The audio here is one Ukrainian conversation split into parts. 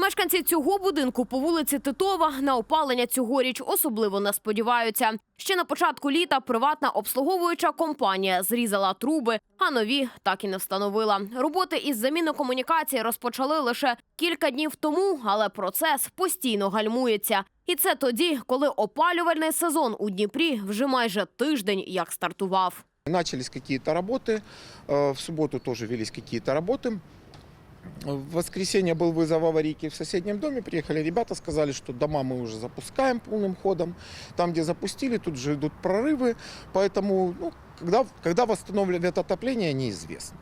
Мешканці цього будинку по вулиці Титова на опалення цьогоріч особливо не сподіваються. Ще на початку літа приватна обслуговуюча компанія зрізала труби, а нові так і не встановила. Роботи із заміни комунікації розпочали лише кілька днів тому, але процес постійно гальмується. І це тоді, коли опалювальний сезон у Дніпрі вже майже тиждень як стартував. Начались какие-то работы, э, в субботу тоже велись какие-то работы. В воскресенье был вызов аварийки в соседнем доме. Приехали ребята, сказали, что дома мы уже запускаем полным ходом. Там, где запустили, тут же идут прорывы. Поэтому ну, когда, когда восстановят отопление, неизвестно.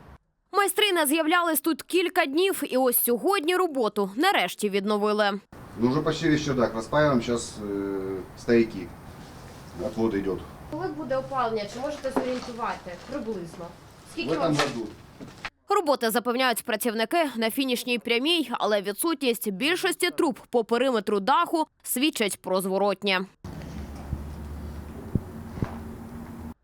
Майстри не з'являлись тут кілька днів, і ось сьогодні роботу нарешті відновили. Ну, уже почти весь чердак распаиваем, сейчас э, стояки. Отвод идет. Коли буде опалення, чи можете зорієнтувати приблизно? В этом году. Роботи запевняють працівники на фінішній прямій, але відсутність більшості труб по периметру даху свідчить про зворотнє.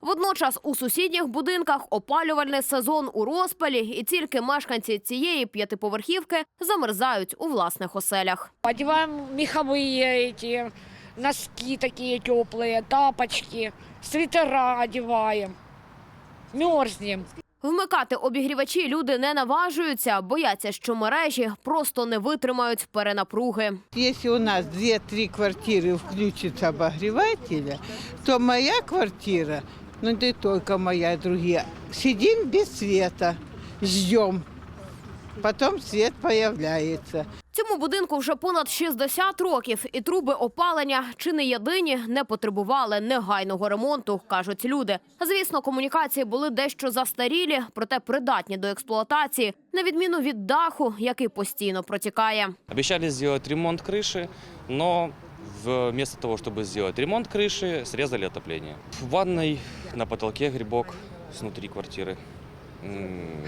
Водночас у сусідніх будинках опалювальний сезон у розпалі, і тільки мешканці цієї п'ятиповерхівки замерзають у власних оселях. Одеваем меховые эти, носки такие теплые, тапочки, свитера одеваем. Мерзнем. Вмикати обігрівачі люди не наважуються, бояться, що мережі просто не витримають перенапруги. Якщо у нас 2-3 квартири включиться обігрівателя, то моя квартира, ну не только моя, и другие, сидим без світу, ждемо, потім світ появляется. Цьому будинку вже понад 60 років, і труби опалення чи не єдині не потребували негайного ремонту, кажуть люди. Звісно, комунікації були дещо застарілі, проте придатні до експлуатації, на відміну від даху, який постійно протікає. Обещали сделать ремонт крыши, но вместо того, чтобы сделать ремонт крыши, срезали отопление. В ванной на потолке грибок снутри квартиры. М,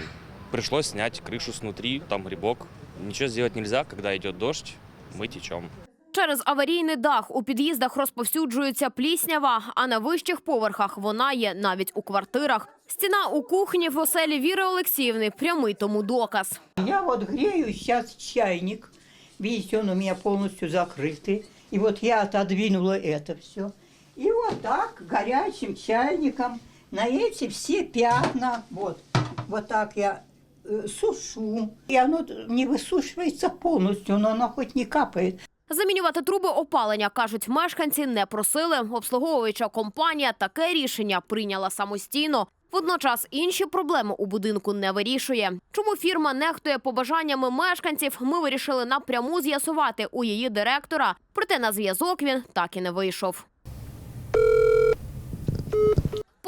Пришлось снять крышу снутри, там грибок. Ничего сделать нельзя, когда идет дождь, мы течем. Через аварійний дах у під'їздах розповсюджується пліснява, а на вищих поверхах вона є навіть у квартирах. Стіна у кухні в оселі Віри Олексіївни прямий тому доказ. Я вот грею сейчас чайник. Видите, он у меня полностью закрытый. И вот я отодвинула это все. И вот так горячим чайником на эти все пятна, вот, вот так я э, сушу. И оно не высушивается полностью, но оно хоть не капает. Замінювати труби опалення, кажуть мешканці, не просили. Обслуговуюча компанія таке рішення прийняла самостійно. Водночас інші проблеми у будинку не вирішує. Чому фірма нехтує побажаннями мешканців, ми вирішили напряму з'ясувати у її директора. Проте на зв'язок він так і не вийшов.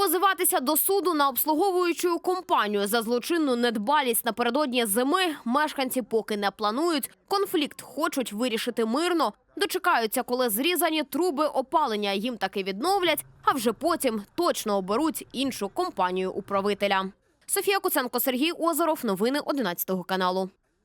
Позиватися до суду на обслуговуючу компанію за злочинну недбалість напередодні зими мешканці поки не планують. Конфлікт хочуть вирішити мирно. Дочекаються, коли зрізані труби опалення їм таки відновлять, а вже потім точно оберуть іншу компанію управителя. Софія Куценко, Сергій Озеров. Новини 11 каналу.